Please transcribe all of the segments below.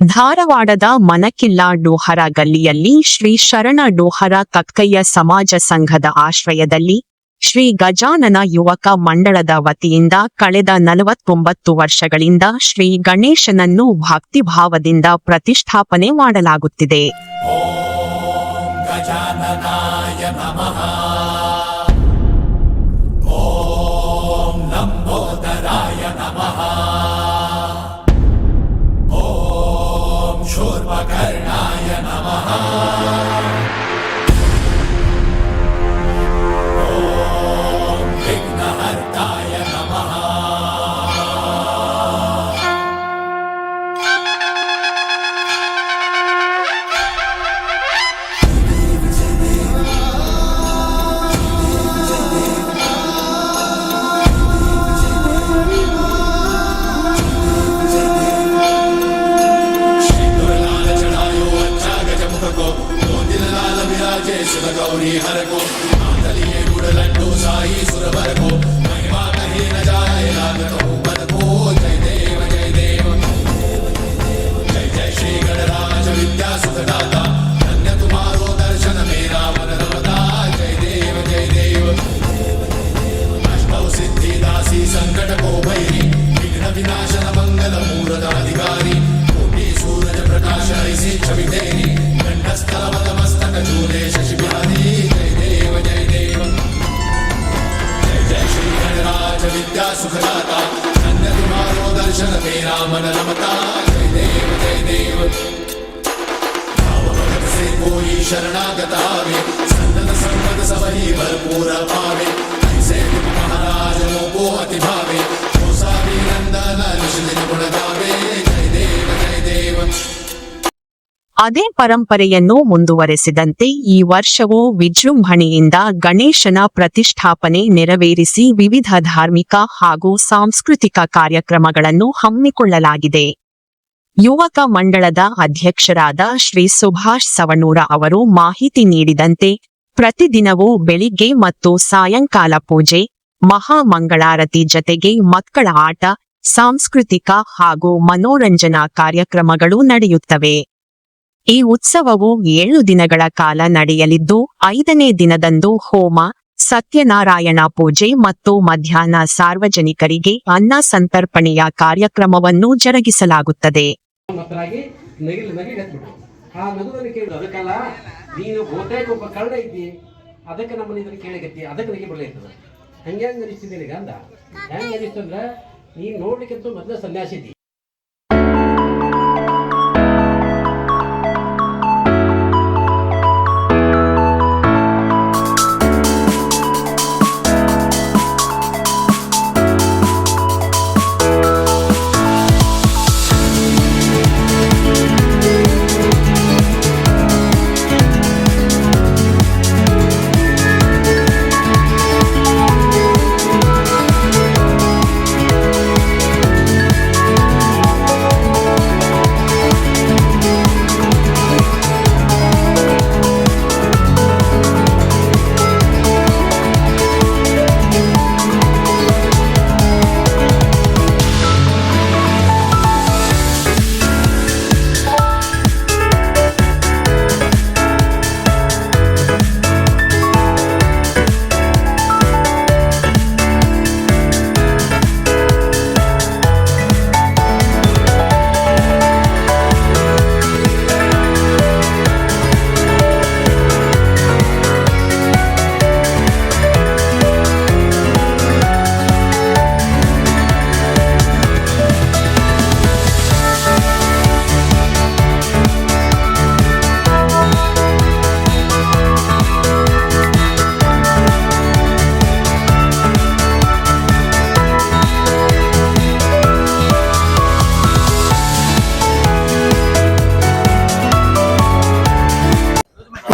ಧಾರವಾಡದ ಮನಕಿಲ್ಲ ಡೋಹರ ಗಲ್ಲಿಯಲ್ಲಿ ಶ್ರೀ ಶರಣ ಡೋಹರ ಕಕ್ಕಯ್ಯ ಸಮಾಜ ಸಂಘದ ಆಶ್ರಯದಲ್ಲಿ ಶ್ರೀ ಗಜಾನನ ಯುವಕ ಮಂಡಳದ ವತಿಯಿಂದ ಕಳೆದ ನಲವತ್ತೊಂಬತ್ತು ವರ್ಷಗಳಿಂದ ಶ್ರೀ ಗಣೇಶನನ್ನು ಭಕ್ತಿಭಾವದಿಂದ ಪ್ರತಿಷ್ಠಾಪನೆ ಮಾಡಲಾಗುತ್ತಿದೆ. Ah. గౌరీ హరకు ఆందలియే గుడలంటూ సాయి సురవరకు. ಅದೇ ಪರಂಪರೆಯನ್ನು ಮುಂದುವರೆಸಿದಂತೆ ಈ ವರ್ಷವೂ ವಿಜೃಂಭಣೆಯಿಂದ ಗಣೇಶನ ಪ್ರತಿಷ್ಠಾಪನೆ ನೆರವೇರಿಸಿ ವಿವಿಧ ಧಾರ್ಮಿಕ ಹಾಗೂ ಸಾಂಸ್ಕೃತಿಕ ಕಾರ್ಯಕ್ರಮಗಳನ್ನು ಹಮ್ಮಿಕೊಳ್ಳಲಾಗಿದೆ. ಯುವಕ ಮಂಡಳದ ಅಧ್ಯಕ್ಷರಾದ ಶ್ರೀ ಸುಭಾಷ್ ಸವಣೂರ ಅವರು ಮಾಹಿತಿ ನೀಡಿದಂತೆ, ಪ್ರತಿದಿನವೂ ಬೆಳಿಗ್ಗೆ ಮತ್ತು ಸಾಯಂಕಾಲ ಪೂಜೆ, ಮಹಾಮಂಗಳಾರತಿ ಜತೆಗೆ ಮಕ್ಕಳ ಆಟ, ಸಾಂಸ್ಕೃತಿಕ ಹಾಗೂ ಮನೋರಂಜನಾ ಕಾರ್ಯಕ್ರಮಗಳು ನಡೆಯುತ್ತವೆ. ಈ ಉತ್ಸವವು ಏಳು ದಿನಗಳ ಕಾಲ ನಡೆಯಲಿದ್ದು, ಐದನೇ ದಿನದಂದು ಹೋಮ ಸತ್ಯನಾರಾಯಣ ಪೂಜೆ ಮತ್ತು ಮಧ್ಯಾಹ್ನ ಸಾರ್ವಜನಿಕರಿಗೆ ಅನ್ನ ಸಂತರ್ಪಣೆಯ ಕಾರ್ಯಕ್ರಮವನ್ನು ಜರುಗಿಸಲಾಗುತ್ತದೆ. ಅದಕ್ಕೆ ನಮ್ಮನ್ನ ಇದನ್ನ ಕೇಳಿಗತ್ತಿ ಅದಕ್ಕೆ ನಗಿ ಬರ್ಲೈತದ ಹಂಗೆ ಹಂಗೆ ಅನಿಸ್ತಿದ್ದೀನಿ ನಿನಗೆ ಅಂದ. ಹೆಂಗೆ ಅನಿಸ್ತಂದ್ರೆ ನೀನು ನೋಡ್ಲಿಕ್ಕಂತೂ ಮೊದಲ ಸನ್ಯಾಸಿ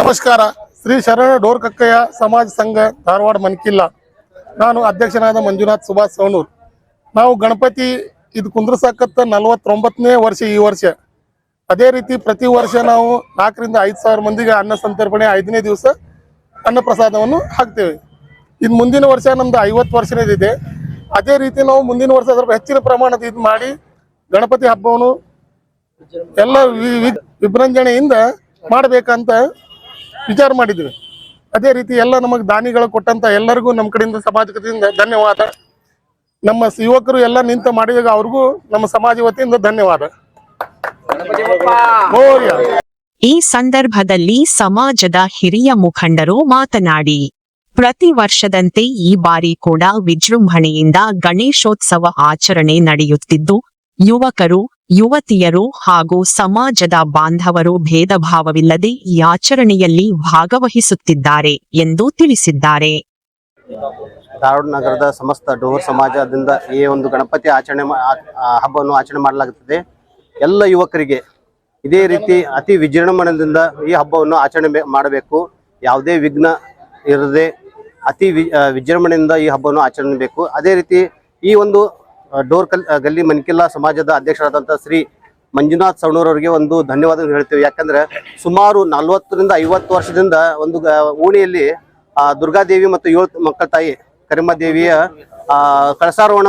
ನಮಸ್ಕಾರ. ಶ್ರೀ ಶರಣ ಡೋರ್ಕಕ್ಕಯ್ಯ ಸಮಾಜ ಸಂಘ ಧಾರವಾಡ ಮನ್ಕಿಲ್ಲ. ನಾನು ಅಧ್ಯಕ್ಷನಾದ ಮಂಜುನಾಥ್ ಸುಭಾಷ್ ಸವಣೂರ್. ನಾವು ಗಣಪತಿ ಇದು ಕುಂದ್ರಸಾಕತ್ತ ನಲವತ್ತೊಂಬತ್ತನೇ ವರ್ಷ ಈ ವರ್ಷ. ಅದೇ ರೀತಿ ಪ್ರತಿ ವರ್ಷ ನಾವು ನಾಲ್ಕರಿಂದ ಐದು ಸಾವಿರ ಮಂದಿಗೆ ಅನ್ನ ಸಂತರ್ಪಣೆ ಐದನೇ ದಿವಸ ಅನ್ನ ಪ್ರಸಾದವನ್ನು ಹಾಕ್ತೇವೆ. ಇದು ಮುಂದಿನ ವರ್ಷ ನಮ್ದು ಐವತ್ತು ವರ್ಷನೇದಿದೆ ಅದೇ ರೀತಿ ನಾವು ಮುಂದಿನ ವರ್ಷ ಸ್ವಲ್ಪ ಹೆಚ್ಚಿನ ಪ್ರಮಾಣದ ಇದು ಮಾಡಿ ಗಣಪತಿ ಹಬ್ಬವನ್ನು ಎಲ್ಲ ವಿಭ್ರಂಜನೆಯಿಂದ ಮಾಡಬೇಕಂತ ವಿಚಾರ ಮಾಡಿದ್ವಿ. ಅದೇ ರೀತಿ ಎಲ್ಲ ನಮಗೆ ದಾನಿಗಳು ಕೊಟ್ಟಂತ ಎಲ್ಲರಿಗೂ ನಮ್ಮ ಕಡೆಯಿಂದ ಸಮಾಜದಿಂದ ಧನ್ಯವಾದ. ನಮ್ಮ ಯುವಕರು ಎಲ್ಲ ನಿಂತ ಮಾಡಿದಾಗ ಅವ್ರಿಗೂ ನಮ್ಮ ಸಮಾಜ ವತಿಯಿಂದ ಧನ್ಯವಾದ. ಈ ಸಂದರ್ಭದಲ್ಲಿ ಸಮಾಜದ ಹಿರಿಯ ಮುಖಂಡರು ಮಾತನಾಡಿ, ಪ್ರತಿ ವರ್ಷದಂತೆ ಈ ಬಾರಿ ಕೂಡ ವಿಜೃಂಭಣೆಯಿಂದ ಗಣೇಶೋತ್ಸವ ಆಚರಣೆ ನಡೆಯುತ್ತಿದ್ದು, ಯುವಕರು ಯುವತಿಯರು ಹಾಗೂ ಸಮಾಜದ ಬಾಂಧವರು ಭೇದ ಭಾವವಿಲ್ಲದೆ ಈ ಆಚರಣೆಯಲ್ಲಿ ಭಾಗವಹಿಸುತ್ತಿದ್ದಾರೆ ಎಂದು ತಿಳಿಸಿದ್ದಾರೆ. ಧಾರವಾಡ ನಗರದ ಸಮಸ್ತ ಡೋರ್ ಸಮಾಜದಿಂದ ಈ ಒಂದು ಗಣಪತಿ ಆಚರಣೆ ಹಬ್ಬವನ್ನು ಆಚರಣೆ ಮಾಡಲಾಗುತ್ತದೆ. ಎಲ್ಲ ಯುವಕರಿಗೆ ಇದೇ ರೀತಿ ಅತಿ ವಿಜೃಂಭಣದಿಂದ ಈ ಹಬ್ಬವನ್ನು ಆಚರಣೆ ಮಾಡಬೇಕು. ಯಾವುದೇ ವಿಘ್ನ ಇರದೆ ಅತಿ ವಿಜೃಂಭಣೆಯಿಂದ ಈ ಹಬ್ಬವನ್ನು ಆಚರಣೆ ಬೇಕು ಅದೇ ರೀತಿ ಈ ಒಂದು ಡೋರ್ ಕಲ್ ಗಲ್ಲಿ ಮನ್ಕಿಲ್ಲಾ ಸಮಾಜದ ಅಧ್ಯಕ್ಷರಾದಂಥ ಶ್ರೀ ಮಂಜುನಾಥ್ ಸವಣೂರ್ ಅವರಿಗೆ ಒಂದು ಧನ್ಯವಾದ ಹೇಳ್ತೇವೆ. ಯಾಕಂದ್ರೆ ಸುಮಾರು ನಲ್ವತ್ತರಿಂದ ಐವತ್ತು ವರ್ಷದಿಂದ ಒಂದು ಓಣಿಯಲ್ಲಿ ದುರ್ಗಾದೇವಿ ಮತ್ತು ಏಳು ಮಕ್ಕಳ ತಾಯಿ ಕರಿಮದೇವಿಯ ಕಳಸಾರೋಹಣ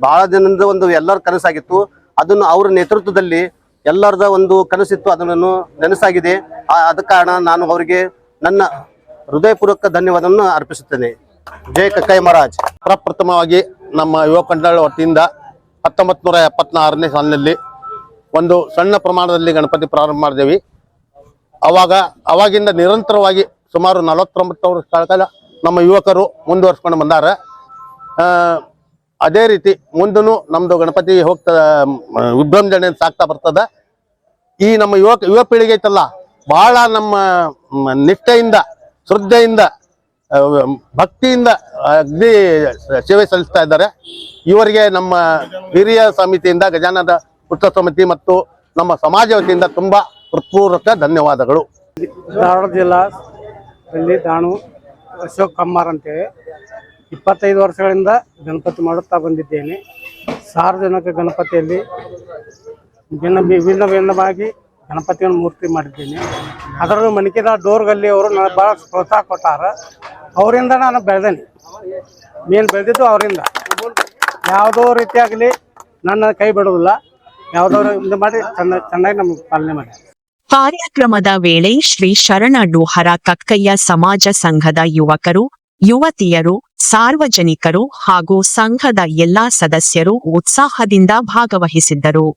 ಬಹಳ ದಿನದ ಒಂದು ಎಲ್ಲರ ಕನಸಾಗಿತ್ತು. ಅದನ್ನು ಅವರ ನೇತೃತ್ವದಲ್ಲಿ ಎಲ್ಲರದ ಒಂದು ಕನಸಿತ್ತು. ಅದನ್ನು ನನಸಾಗಿದೆ. ಆದ ಕಾರಣ ನಾನು ಅವರಿಗೆ ನನ್ನ ಹೃದಯಪೂರ್ವಕ ಧನ್ಯವಾದವನ್ನು ಅರ್ಪಿಸುತ್ತೇನೆ. ಜಯ ಕಕ್ಕಯ್ಯ ಮಹಾರಾಜ್. ಪ್ರಪ್ರಥಮವಾಗಿ ನಮ್ಮ ಯುವ ಕಂಡಳ ವತಿಯಿಂದ ಹತ್ತೊಂಬತ್ತು ನೂರ ಎಪ್ಪತ್ನಾರನೇ ಸಾಲಿನಲ್ಲಿ ಒಂದು ಸಣ್ಣ ಪ್ರಮಾಣದಲ್ಲಿ ಗಣಪತಿ ಪ್ರಾರಂಭ ಮಾಡಿದೆವಿ ಅವಾಗ, ಅವಾಗಿಂದ ನಿರಂತರವಾಗಿ ಸುಮಾರು ನಲವತ್ತೊಂಬತ್ತು ವರ್ಷ ಕಾಲ ನಮ್ಮ ಯುವಕರು ಮುಂದುವರ್ಸ್ಕೊಂಡು ಬಂದಾರ. ಅದೇ ರೀತಿ ಮುಂದೂ ನಮ್ಮದು ಗಣಪತಿ ಹೋಗ್ತಾ, ವಿಭ್ರಂಜನೆ ಸಾಗ್ತಾ ಬರ್ತದ. ಈ ನಮ್ಮ ಯುವಕ, ಯುವ ಪೀಳಿಗೆ ಐತಲ್ಲ ಬಹಳ ನಮ್ಮ ನಿಷ್ಠೆಯಿಂದ, ಶ್ರದ್ಧೆಯಿಂದ ಭಕ್ತಿಯಿಂದ ಅಗ್ನಿ ಸೇವೆ ಸಲ್ಲಿಸ್ತಾ ಇದ್ದಾರೆ. ಇವರಿಗೆ ನಮ್ಮ ಹಿರಿಯ ಸಮಿತಿಯಿಂದ ಗಜಾನದ ಉತ್ಸವ ಸಮಿತಿ ಮತ್ತು ನಮ್ಮ ಸಮಾಜ ವತಿಯಿಂದ ತುಂಬಾ ಹೃತ್ಪೂರ್ವಕ ಧನ್ಯವಾದಗಳು. ಧಾರವಾಡ ಜಿಲ್ಲಾ ಇಲ್ಲಿ ದಾಣು ಅಶೋಕ್ ಕಮ್ಮಾರ್ ಅಂತೇಳಿ ಇಪ್ಪತ್ತೈದು ವರ್ಷಗಳಿಂದ ಗಣಪತಿ ಮಾಡುತ್ತಾ ಬಂದಿದ್ದೇನೆ. ಸಾರ್ವಜನಿಕ ಗಣಪತಿಯಲ್ಲಿ ಭಿನ್ನ ವಿಭಿನ್ನ ಭಿನ್ನವಾಗಿ ಗಣಪತಿಯನ್ನು ಮೂರ್ತಿ ಮಾಡಿದ್ದೇನೆ. ಅದರಲ್ಲೂ ಮಣಿಕೆದ ಡೋರ್ಗಲ್ಲಿ ಅವರು ನನಗೆ ಭಾಳ ಪ್ರೋತ್ಸಾಹ ಕೊಟ್ಟಾರ. ಅವರಿಂದ ನಾನು ಬೆಳೆದೇನೆ. ಮೇನ್ ಬೆಳೆದಿದ್ದು ಅವರಿಂದ. ಯಾವುದೋ ರೀತಿಯಾಗಲಿ ನನ್ನ ಕೈ ಬಿಡುವುದಿಲ್ಲ. ಯಾವುದೋ ಇದು ಮಾಡಿ ಚೆನ್ನ ಚೆನ್ನಾಗಿ ನಮ್ಮ ಪಾಲನೆ ಮಾಡಿ. ಕಾರ್ಯಕ್ರಮದ ವೇಳೆ ಶ್ರೀ ಶರಣ ಡೋಹರ ಕಕ್ಕಯ್ಯ ಸಮಾಜ ಸಂಘದ ಯುವಕರು, ಯುವತಿಯರು, ಸಾರ್ವಜನಿಕರು ಹಾಗೂ ಸಂಘದ ಎಲ್ಲಾ ಸದಸ್ಯರು ಉತ್ಸಾಹದಿಂದ ಭಾಗವಹಿಸಿದ್ದರು.